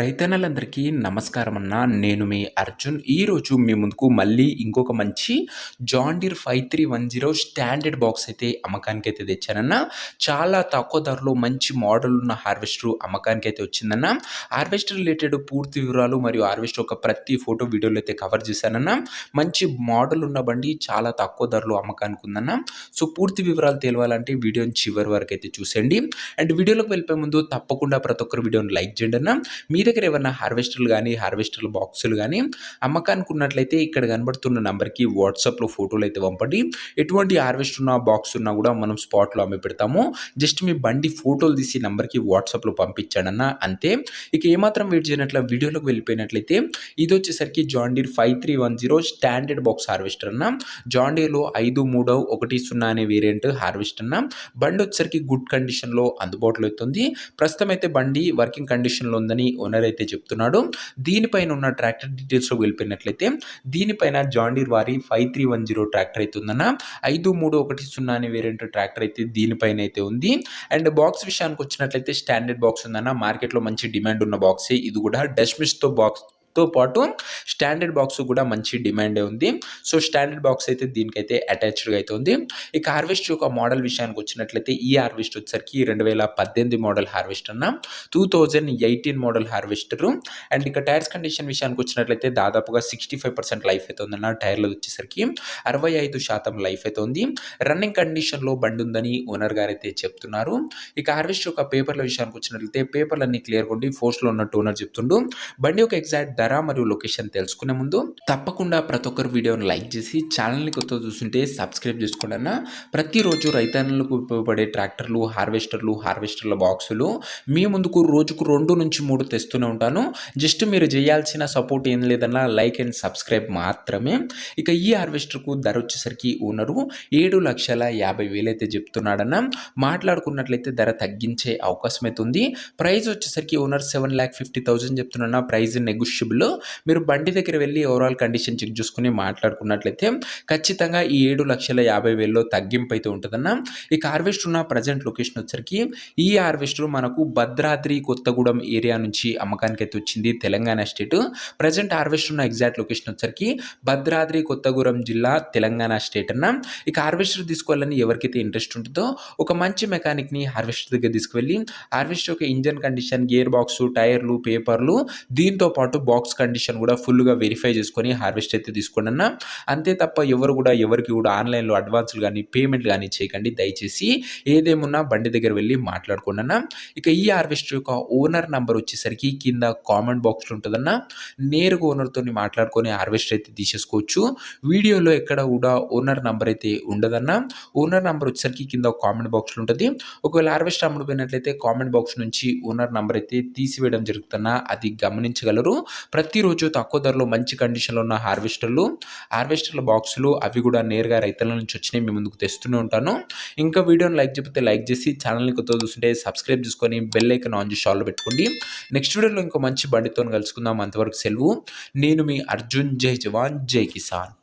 రైతన్నలందరికీ నమస్కారం అన్న నేను మీ అర్జున్. ఈరోజు మీ ముందుకు మళ్ళీ ఇంకొక మంచి John Deere five three one zero standard box అయితే అమ్మకానికి అయితే తెచ్చానన్న. చాలా తక్కువ ధరలో మంచి మోడల్ ఉన్న హార్వెస్టర్ అమ్మకానికి అయితే వచ్చిందన్న. హార్వెస్టర్ రిలేటెడ్ పూర్తి వివరాలు మరియు హార్వెస్టర్ ఒక ప్రతి ఫోటో వీడియోలో అయితే కవర్ చేశానన్న. మంచి మోడల్ ఉన్న బండి చాలా తక్కువ ధరలో అమ్మకానికి ఉందన్న సో పూర్తి వివరాలు తెలియాలంటే వీడియోని చివరి వరకు అయితే చూసేయండి. అండ్ వీడియోలోకి వెళ్ళిపోయే ముందు తప్పకుండా ప్రతి ఒక్కరు వీడియోని లైక్ చేయండి అన్న మీ దగ్గర ఏమన్నా హార్వెస్టర్లు కానీ హార్వెస్టర్ల బాక్సులు కానీ అమ్మకానికి ఉన్నట్లయితే ఇక్కడ కనబడుతున్న నెంబర్కి వాట్సాప్లో ఫోటోలు అయితే పంపండి. ఎటువంటి హార్వెస్ట్ ఉన్న బాక్స్ ఉన్నా కూడా మనం స్పాట్లో అమ్మి పెడతాము. జస్ట్ మీ బండి ఫోటోలు తీసి నెంబర్కి వాట్సాప్లో పంపించాడన్న అంతే. ఇక ఏమాత్రం వెయిట్ చేయనట్ల వీడియోలోకి వెళ్ళిపోయినట్లయితే ఇది వచ్చేసరికి John Deere five three one zero standard box harvester అన్న. జాండీర్లో ఐదు మూడో ఒకటి సున్నా అనే వేరియంట్ హార్వెస్టర్ అన్న. బండి వచ్చేసరికి గుడ్ కండిషన్లో అందుబాటులో అవుతుంది ప్రస్తుతం అయితే బండి వర్కింగ్ కండిషన్లో ఉందని ఓనర్ అయితే చెప్తున్నాడు. దీనిపైన ఉన్న ట్రాక్టర్ డీటెయిల్స్లో వెళ్ళిపోయినట్లయితే దీనిపైన జాండీర్ వారి five three one zero tractor అయితే ఉందన్న. ఐదు మూడు ఒకటి సున్నా అనే వేరియంట్ ట్రాక్టర్ అయితే దీనిపైన అయితే ఉంది. అండ్ బాక్స్ విషయానికి వచ్చినట్లయితే స్టాండర్డ్ బాక్స్ ఉందన్న. మార్కెట్లో మంచి డిమాండ్ ఉన్న బాక్సే ఇది కూడా డస్మిస్తో బాక్స్ తో పాటు స్టాండర్డ్ బాక్స్ కూడా మంచి డిమాండ్ ఉంది. సో స్టాండర్డ్ బాక్స్ అయితే దీనికైతే అటాచ్డ్గా అయితే ఉంది. ఇక హార్వెస్ట్ యొక్క మోడల్ విషయానికి వచ్చినట్లయితే ఈ హార్వెస్ట్ వచ్చేసరికి రెండు వేల పద్దెనిమిది మోడల్ హార్వెస్ట్ అన్న. Two thousand eighteen model harvester. And ఇక టైర్స్ కండిషన్ విషయానికి వచ్చినట్లయితే దాదాపుగా సిక్స్టీ ఫైవ్ పర్సెంట్ లైఫ్ అయితే ఉందన్న టైర్లు వచ్చేసరికి అరవై ఐదు శాతం లైఫ్ అయితే ఉంది. రన్నింగ్ కండిషన్లో బండి ఉందని ఓనర్ గారు అయితే చెప్తున్నారు. ఇక హార్వెస్ట్ యొక్క పేపర్ల విషయానికి వచ్చినట్లయితే పేపర్లన్నీ అన్ని క్లియర్ కొండి ఫోర్స్లో ఉన్నట్టు ఓనర్ చెప్తుండు. బండి యొక్క ఎగ్జాక్ట్ ధర మరియు లొకేషన్ తెలుసుకునే ముందు తప్పకుండా ప్రతి ఒక్కరు వీడియోని లైక్ చేసి ఛానల్ని కొత్త చూస్తుంటే సబ్స్క్రైబ్ చేసుకోండి అన్న. ప్రతిరోజు రైతన్నులకు ఉపయోగపడే ట్రాక్టర్లు హార్వెస్టర్లు హార్వెస్టర్ల బాక్సులు మీ ముందుకు రోజుకు రెండు నుంచి మూడు తెస్తూనే ఉంటాను. జస్ట్ మీరు చేయాల్సిన సపోర్ట్ ఏం లేదన్నా లైక్ అండ్ సబ్స్క్రైబ్ మాత్రమే. ఇక ఈ హార్వెస్టర్కు ధర వచ్చేసరికి ఓనరు ఏడు లక్షల యాభై వేలైతే చెప్తున్నాడన్న. మాట్లాడుకున్నట్లయితే ధర తగ్గించే అవకాశం అయితే ఉంది ప్రైస్ వచ్చేసరికి owner seven lakh fifty thousand చెప్తున్నా ప్రైస్ నెగోషియబుల్ మీరు బండి దగ్గర వెళ్ళి ఓవరాల్ కండిషన్ చెక్ చూసుకుని మాట్లాడుకున్నట్లయితే ఖచ్చితంగా ఈ ఏడు లక్షల యాభై వేలలో తగ్గింపు అయితే ఉంటుందన్న. ఈ హార్వెస్టర్ ఉన్న ప్రజెంట్ లొకేషన్ వచ్చరికి ఈ హార్వెస్టర్ మనకు భద్రాద్రి కొత్తగూడెం ఏరియా నుంచి అమ్మకానికి అయితే వచ్చింది తెలంగాణ స్టేట్ ప్రజెంట్ హార్వెస్టర్ ఉన్న ఎగ్జాక్ట్ లొకేషన్ వచ్చరికి భద్రాద్రి కొత్తగూడెం జిల్లా తెలంగాణ స్టేట్ అన్న. ఇక హార్వెస్టర్ తీసుకోవాలని ఎవరికైతే ఇంట్రెస్ట్ ఉంటుందో ఒక మంచి మెకానిక్ని హార్వెస్టర్ దగ్గర తీసుకువెళ్ళి హార్వెస్టర్ యొక్క ఇంజన్ కండిషన్ గేర్ బాక్స్ టైర్లు పేపర్లు దీంతో పాటు బాక్స్ కండిషన్ కూడా ఫుల్గా వెరిఫై చేసుకొని హార్వెస్ట్ అయితే తీసుకోండి అన్న. అంతే తప్ప ఎవరు కూడా ఎవరికి కూడా ఆన్లైన్లో అడ్వాన్స్లు కానీ పేమెంట్ కానీ చేయకండి. దయచేసి ఏదేమున్నా బండి దగ్గర వెళ్ళి మాట్లాడుకోండి అన్న. ఇక ఈ హార్వెస్టర్ యొక్క ఓనర్ నంబర్ వచ్చేసరికి కింద కామెంట్ బాక్స్లో ఉంటుందన్న నేరుగా ఓనర్తో మాట్లాడుకొని హార్వెస్టర్ అయితే తీసేసుకోవచ్చు. వీడియోలో ఎక్కడ కూడా ఓనర్ నంబర్ అయితే ఉండదన్న ఓనర్ నంబర్ వచ్చేసరికి కింద కామెంట్ బాక్స్లో ఉంటుంది. ఒకవేళ హార్వెస్ట్ అమ్ముడు పోయినట్లయితే కామెంట్ బాక్స్ నుంచి ఓనర్ నంబర్ అయితే తీసివేయడం జరుగుతున్నా అది గమనించగలరు. ప్రతిరోజు తక్కువ ధరలో మంచి కండిషన్లో ఉన్న హార్వెస్టర్లు హార్వెస్టర్ల బాక్సులు అవి కూడా నేరుగా రైతుల నుంచి వచ్చినాయి మీ ముందుకు తెస్తూనే ఉంటాను. ఇంకా వీడియోని లైక్ చెప్తే లైక్ చేసి ఛానల్ని కొత్త చూస్తుంటే సబ్స్క్రైబ్ చేసుకొని బెల్ ఐకన్ ఆన్ చేసి ఆల్లో పెట్టుకోండి. నెక్స్ట్ వీడియోలో ఇంకో మంచి బండితో కలుసుకుందాం. అంతవరకు సెలవు. నేను మీ అర్జున్. జై జవాన్. జై కిసాన్.